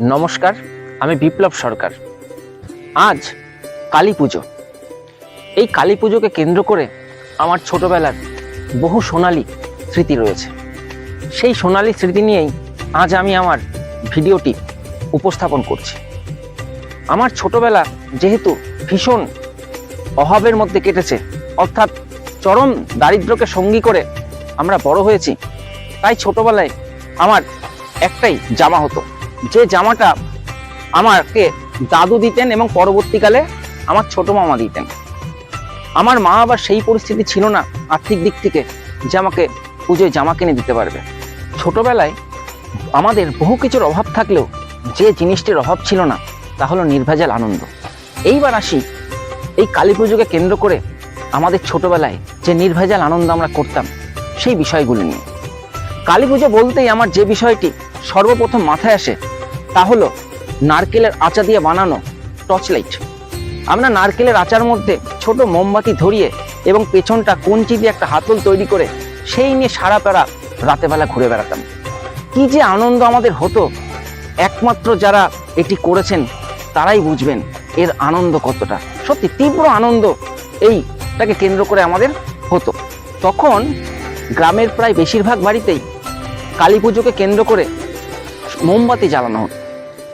নমস্কার, আমি বিপ্লব সরকার। আজ কালী পুজো। এই কালী পুজোকে কেন্দ্র করে আমার ছোটবেলার বহু সোনালী স্মৃতি রয়েছে। সেই সোনালী স্মৃতি নিয়েই আজ আমি আমার ভিডিওটি উপস্থাপন করছি। আমার ছোটবেলা যেহেতু ভীষণ অভাবের মধ্যে কেটেছে, অর্থাৎ চরম দারিদ্র্যকে সঙ্গী করে আমরা বড় হয়েছি, তাই ছোটবেলায় আমার একটাই জামা হতো। যে জামাটা আমাকে দাদু দিতেন এবং পরবর্তীকালে আমার ছোট মামা দিতেন। আমার মা আবার সেই পরিস্থিতি ছিল না, আর্থিক দিক থেকে যে আমাকে পুজোয় জামা কিনে দিতে পারবে। ছোটবেলায় আমাদের বহু কিছুর অভাব থাকলেও যে জিনিসটির অভাব ছিল না, তা হলো নির্ভেজাল আনন্দ। এইবার আসি এই কালী পুজোকে কেন্দ্র করে আমাদের ছোটবেলায় যে নির্ভেজাল আনন্দ আমরা করতাম, সেই বিষয়গুলি নিয়ে। কালী পুজো বলতেই আমার যে বিষয়টি সর্বপ্রথম মাথায় আসে তা হলো নারকেলের আচা দিয়ে বানানো টর্চ লাইট আমরা নারকেলের আচার মধ্যে ছোট মোমবাতি ধরিয়ে এবং পেছনটা কঞ্চি দিয়ে একটা হাতল তৈরি করে সেই নিয়ে সারা পেড়া রাতেবেলা ঘুরে বেড়াতাম। কি যে আনন্দ আমাদের হতো। একমাত্র যারা এটি করেছেন, তারাই বুঝবেন এর আনন্দ কতটা। সত্যি তীব্র আনন্দ এইটাকে কেন্দ্র করে আমাদের হতো। তখন গ্রামের প্রায় বেশিরভাগ বাড়িতেই কালী পুজোকে কেন্দ্র করে মোমবাতি জ্বালানো হতো।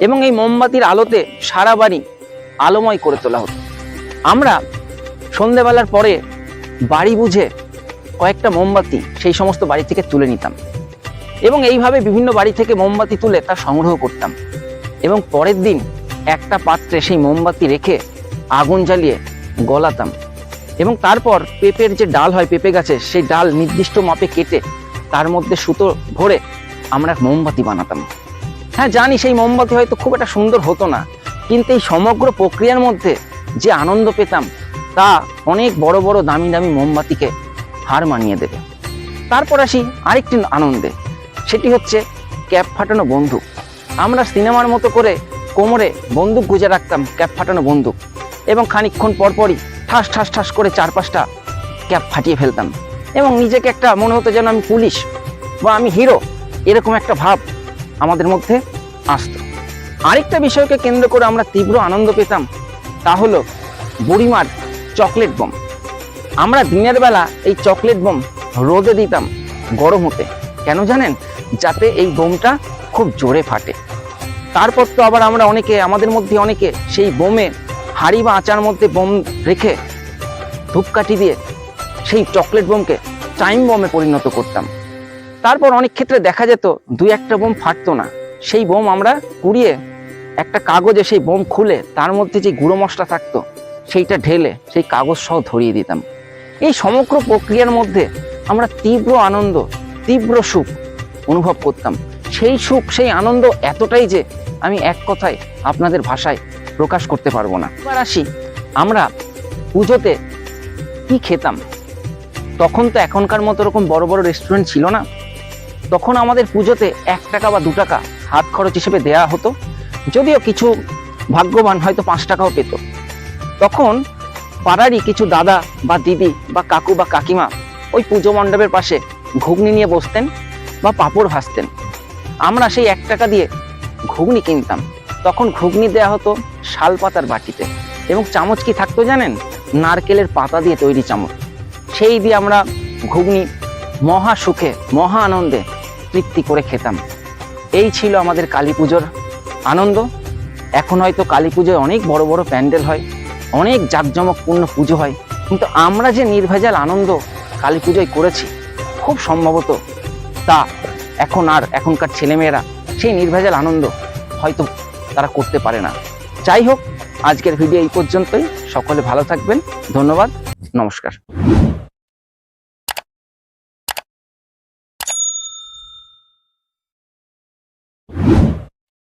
এবং এই মোমবাতির আলোতে সারা বাড়ি আলোময় করে তোলা হতো। আমরা সন্ধেবেলার পরে বাড়ি বুঝে কয়েকটা মোমবাতি সেই সমস্ত বাড়ি থেকে তুলে নিতাম এবং এইভাবে বিভিন্ন বাড়ি থেকে মোমবাতি তুলে তা সংগ্রহ করতাম এবং পরের দিন একটা পাত্রে সেই মোমবাতি রেখে আগুন জ্বালিয়ে গলাতাম এবং তারপর পেঁপের যে ডাল হয় পেঁপে গাছে, সেই ডাল নির্দিষ্ট মাপে কেটে তার মধ্যে সুতো ভরে আমরা মোমবাতি বানাতাম। হ্যাঁ জানি সেই মোমবাতি হয়তো খুব একটা সুন্দর হতো না, কিন্তু এই সমগ্র প্রক্রিয়ার মধ্যে যে আনন্দ পেতাম, তা অনেক বড় বড় দামি দামি মোমবাতিকে হার মানিয়ে দেবে। তারপর আসি আরেকটি আনন্দে, সেটি হচ্ছে ক্যাপ ফাটানো বন্দুক। আমরা সিনেমার মতো করে কোমরে বন্দুক গুজে রাখতাম ক্যাপ ফাটানো বন্দুক, এবং খানিকক্ষণ পরপরই ঠাস ঠাস ঠাস করে চার পাঁচটা ক্যাপ ফাটিয়ে ফেলতাম। এবং নিজেকে একটা মনে হতো যেন আমি পুলিশ বা আমি হিরো, এরকম একটা ভাব আমাদের মধ্যে আসতো। আরেকটা বিষয়কে কেন্দ্র করে আমরা তীব্র আনন্দ পেতাম তা হলো বুড়িমার চকলেট বম। আমরা দিনের বেলা এই চকলেট বম রোদে দিতাম গরম হতে। কেন জানেন? যাতে এই বোমটা খুব জোরে ফাটে। তারপর তো আবার আমরা অনেকে, আমাদের মধ্যে অনেকে সেই বোমে হাড়ি বা আচার মধ্যে বোম রেখে ধূপকাঠি দিয়ে সেই চকলেট বোমকে টাইম বোমে পরিণত করতাম। তারপর অনেক ক্ষেত্রে দেখা যেত দুই একটা বোম ফাটতো না। সেই বোম আমরা কুড়িয়ে একটা কাগজে সেই বোম খুলে তার মধ্যে যে গুঁড়ো মশলা থাকতো, সেইটা ঢেলে সেই কাগজ সহ ধরিয়ে দিতাম। এই সমগ্র প্রক্রিয়ার মধ্যে আমরা তীব্র আনন্দ, তীব্র সুখ অনুভব করতাম। সেই সুখ, সেই আনন্দ এতটাই যে আমি এক কথায় আপনাদের ভাষায় প্রকাশ করতে পারব না। এবার আসি, আমরা পুজোতে কি খেতাম? তখন তো এখনকার মতো এরকম বড় বড় রেস্টুরেন্ট ছিল না। তখন আমাদের পুজোতে এক টাকা বা দু টাকা হাত খরচ হিসেবে দেয়া হতো। যদিও কিছু ভাগ্যবান হয়তো পাঁচ টাকাও পেত। তখন পাড়ারই কিছু দাদা বা দিদি বা কাকু বা কাকিমা ওই পুজো মণ্ডপের পাশে ঘুগনি নিয়ে বসতেন বা পাঁপড় ভাসতেন আমরা সেই এক টাকা দিয়ে ঘুগনি কিনতাম। তখন ঘুগনি দেয়া হতো শাল পাতার বাটিতে। এবং চামচ কি থাকতো জানেন? নারকেলের পাতা দিয়ে তৈরি চামচ। সেই দিয়ে আমরা ঘুগনি মহা সুখে, মহা আনন্দে তৃপ্তি করে খেতাম। এই ছিল আমাদের কালী পুজোর আনন্দ। এখন হয়তো কালী পুজোয় অনেক বড় বড় প্যান্ডেল হয়, অনেক জাঁকজমকপূর্ণ পুজো হয়, কিন্তু আমরা যে নির্ভেজাল আনন্দ কালী পুজোয় করেছি, খুব সম্ভবত তা এখন আর এখনকার ছেলেমেয়েরা সেই নির্ভেজাল আনন্দ হয়তো তারা করতে পারে না। যাই হোক, আজকের ভিডিও এই পর্যন্তই। সকলে ভালো থাকবেন। ধন্যবাদ। নমস্কার।